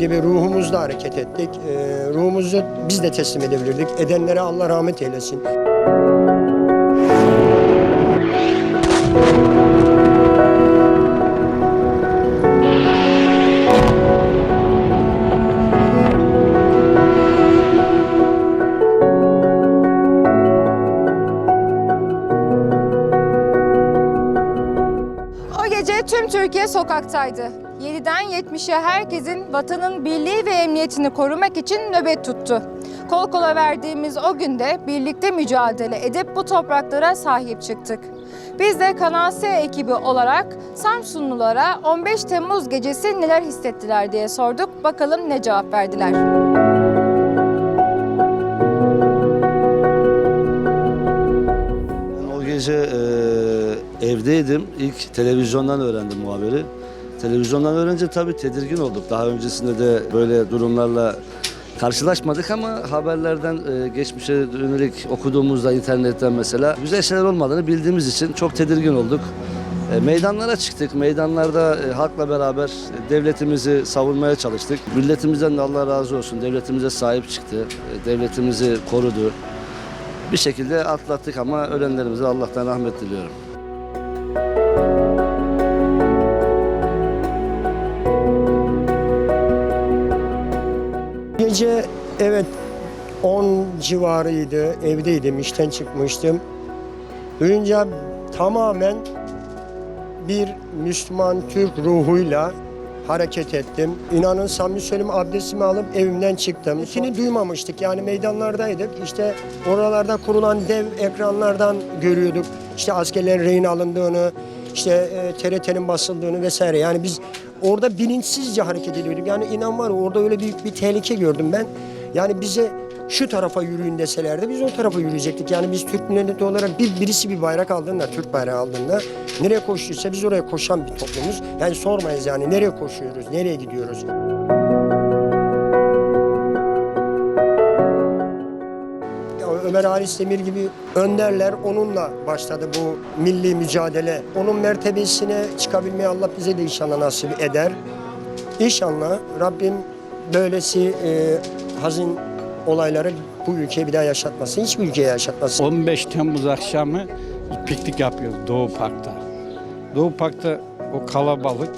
gibi ruhumuzla hareket ettik. Ee, ruhumuzu biz de teslim edebilirdik. Edenlere Allah rahmet eylesin. O gece tüm Türkiye sokaktaydı. 7'den 70'e herkesin vatanın birliği ve emniyetini korumak için nöbet tuttu. Kol kola verdiğimiz o günde birlikte mücadele edip bu topraklara sahip çıktık. Biz de Kanal S ekibi olarak Samsunlulara 15 Temmuz gecesi neler hissettiler diye sorduk. Bakalım ne cevap verdiler. Ben o gece e, evdeydim. İlk televizyondan öğrendim bu haberi. Televizyondan öğrenince tabii tedirgin olduk. Daha öncesinde de böyle durumlarla karşılaşmadık ama haberlerden e, geçmişe yönelik okuduğumuzda internetten mesela güzel şeyler olmadığını bildiğimiz için çok tedirgin olduk. E, meydanlara çıktık. Meydanlarda e, halkla beraber devletimizi savunmaya çalıştık. Milletimizden de Allah razı olsun. Devletimize sahip çıktı. Devletimizi korudu. Bir şekilde atlattık ama ölenlerimize Allah'tan rahmet diliyorum. Gece evet 10 civarıydı. Evdeydim, işten çıkmıştım. Duyunca tamamen bir Müslüman Türk ruhuyla hareket ettim. İnanın samimi söyleyeyim abdestimi alıp evimden çıktım. İkini duymamıştık yani meydanlardaydık. İşte oralarda kurulan dev ekranlardan görüyorduk. İşte askerlerin rehin alındığını, işte e, TRT'nin basıldığını vesaire. Yani biz orada bilinçsizce hareket ediyorduk. Yani inan var orada öyle büyük bir tehlike gördüm ben. Yani bize şu tarafa yürüyün deselerdi biz o tarafa yürüyecektik. Yani biz Türk milleti olarak bir birisi bir bayrak aldığında, Türk bayrağı aldığında nereye koşuyorsa biz oraya koşan bir toplumuz. Yani sormayız yani nereye koşuyoruz, nereye gidiyoruz. Ömer Halis Demir gibi önderler onunla başladı bu milli mücadele. Onun mertebesine çıkabilmeyi Allah bize de inşallah nasip eder. İnşallah Rabbim böylesi e, hazin olayları bu ülkeye bir daha yaşatmasın. Hiçbir ülkeye yaşatmasın. 15 Temmuz akşamı piknik yapıyoruz Doğu Park'ta. Doğu Park'ta o kalabalık.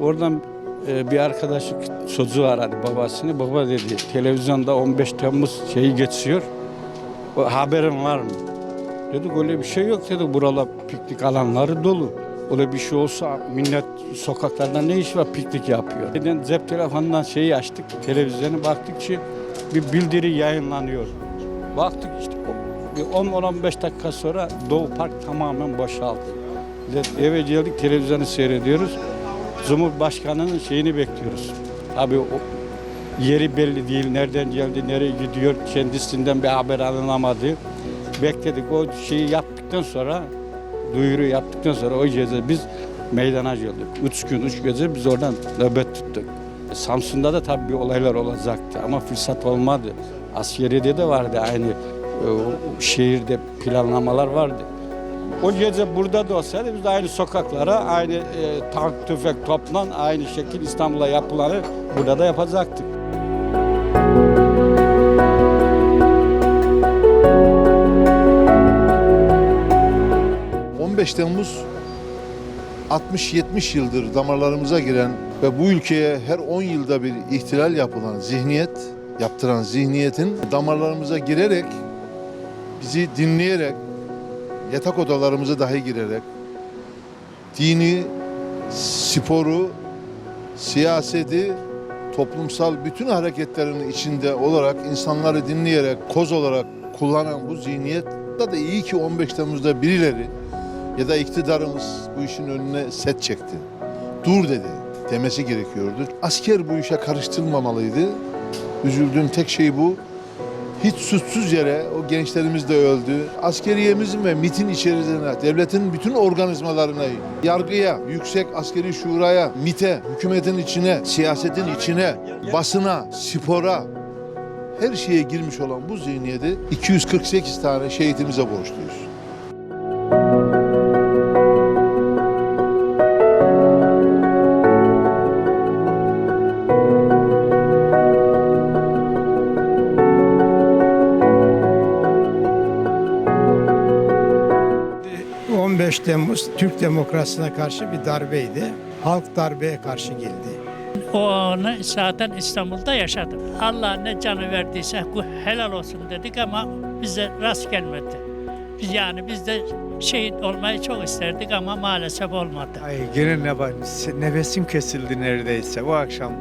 Oradan e, bir arkadaşı çocuğu aradı babasını. Baba dedi televizyonda 15 Temmuz şeyi geçiyor. Haberin var mı? Dedik öyle bir şey yok dedi. Buralar piknik alanları dolu. Öyle bir şey olsa millet sokaklarda ne iş var piknik yapıyor. Neden cep telefonundan şeyi açtık, televizyonu baktık ki bir bildiri yayınlanıyor. Baktık işte o- bir 10-15 dakika sonra Doğu Park tamamen boşaldı. Eve geldik televizyonu seyrediyoruz. Cumhurbaşkanının şeyini bekliyoruz. Tabii o yeri belli değil, nereden geldi, nereye gidiyor kendisinden bir haber alınamadı. Bekledik o şeyi yaptıktan sonra, duyuru yaptıktan sonra o gece biz meydana geldik. Üç gün, üç gece biz oradan nöbet tuttuk. Samsun'da da tabii olaylar olacaktı ama fırsat olmadı. Askeriye'de de vardı aynı e, şehirde planlamalar vardı. O gece burada da olsaydı biz de aynı sokaklara, aynı e, tank, tüfek, toplan, aynı şekil İstanbul'a yapılanı burada da yapacaktık. 15 Temmuz 60-70 yıldır damarlarımıza giren ve bu ülkeye her 10 yılda bir ihtilal yapılan zihniyet, yaptıran zihniyetin damarlarımıza girerek, bizi dinleyerek, yatak odalarımıza dahi girerek, dini, sporu, siyaseti, toplumsal bütün hareketlerin içinde olarak insanları dinleyerek koz olarak kullanan bu zihniyet da iyi ki 15 Temmuz'da birileri ya da iktidarımız bu işin önüne set çekti. Dur dedi demesi gerekiyordu. Asker bu işe karıştırmamalıydı. Üzüldüğüm tek şey bu. Hiç suçsuz yere o gençlerimiz de öldü. Askeriyemizin ve MIT'in içerisine, devletin bütün organizmalarına, yargıya, yüksek askeri şuraya, MIT'e, hükümetin içine, siyasetin içine, basına, spora, her şeye girmiş olan bu zihniyeti 248 tane şehitimize borçluyuz. 15 Temmuz Türk demokrasisine karşı bir darbeydi. Halk darbeye karşı geldi. O anı zaten İstanbul'da yaşadım. Allah ne canı verdiyse bu helal olsun dedik ama bize rast gelmedi. Biz yani biz de şehit olmayı çok isterdik ama maalesef olmadı. Ay gene ne var? Nefesim kesildi neredeyse. O akşam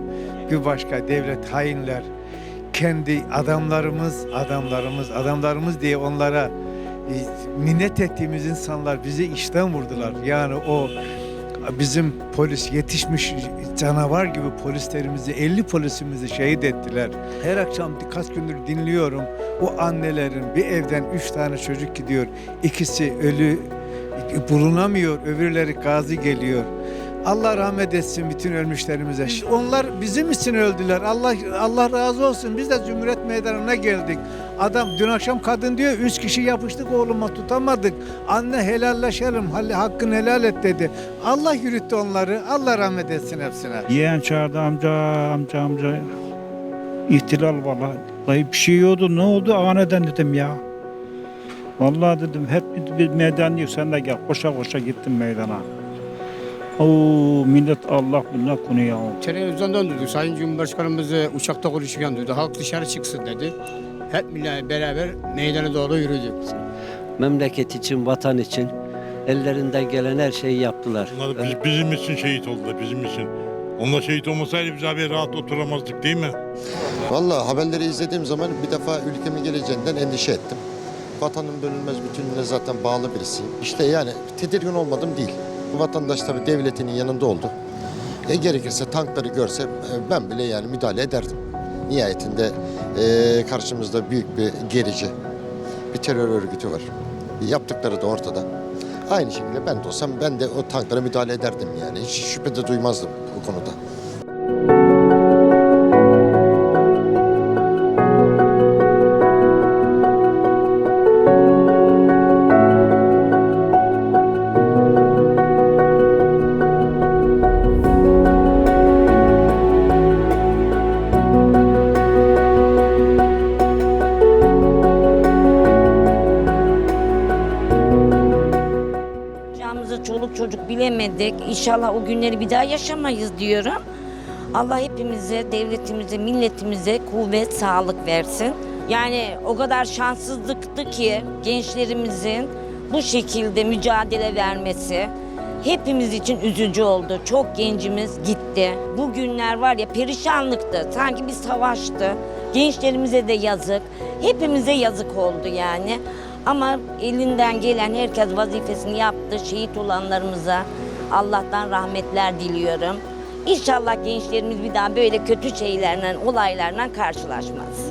bir başka devlet hainler kendi adamlarımız, adamlarımız, adamlarımız diye onlara minnet ettiğimiz insanlar bizi işten vurdular. Yani o bizim polis yetişmiş canavar gibi polislerimizi, 50 polisimizi şehit ettiler. Her akşam birkaç gündür dinliyorum. O annelerin bir evden üç tane çocuk gidiyor. İkisi ölü bulunamıyor, öbürleri gazi geliyor. Allah rahmet etsin bütün ölmüşlerimize. Onlar bizim için öldüler. Allah Allah razı olsun. Biz de Cumhuriyet Meydanı'na geldik. Adam dün akşam kadın diyor üç kişi yapıştık oğluma tutamadık. Anne helalleşelim. Hakkını helal et dedi. Allah yürüttü onları. Allah rahmet etsin hepsine. Yeğen çağırdı amca, amca, amca. İhtilal vallahi. Vallahi bir şey yoktu. Ne oldu? Aniden dedim ya. Vallahi dedim hep bir, bir meydan yok. Sen de gel. Koşa koşa gittim meydana. Oo millet Allah billah konu ya. Televizyondan duydu. Sayın Cumhurbaşkanımız e, uçakta konuşurken duydu. Halk dışarı çıksın dedi. Hep millet beraber meydana doğru yürüdük. memleket için, vatan için ellerinden gelen her şeyi yaptılar. Onlar biz- bizim için şehit oldular, bizim için. Onlar şehit olmasaydı biz abi rahat oturamazdık değil mi? Vallahi haberleri izlediğim zaman bir defa ülkemin geleceğinden endişe ettim. Vatanın bölünmez bütünlüğüne zaten bağlı birisiyim. İşte yani tedirgin olmadım değil. Vatandaş tabii devletinin yanında oldu. E gerekirse tankları görse e, ben bile yani müdahale ederdim. Nihayetinde e, karşımızda büyük bir gerici, bir terör örgütü var. Yaptıkları da ortada. Aynı şekilde ben de olsam ben de o tanklara müdahale ederdim yani. Hiç şüphe duymazdım bu konuda. Bilemedik. İnşallah o günleri bir daha yaşamayız diyorum. Allah hepimize, devletimize, milletimize kuvvet, sağlık versin. Yani o kadar şanssızlıktı ki gençlerimizin bu şekilde mücadele vermesi hepimiz için üzücü oldu. Çok gencimiz gitti. Bu günler var ya perişanlıktı. Sanki bir savaştı. Gençlerimize de yazık. Hepimize yazık oldu yani. Ama elinden gelen herkes vazifesini yaptı. Şehit olanlarımıza Allah'tan rahmetler diliyorum. İnşallah gençlerimiz bir daha böyle kötü şeylerle, olaylarla karşılaşmaz.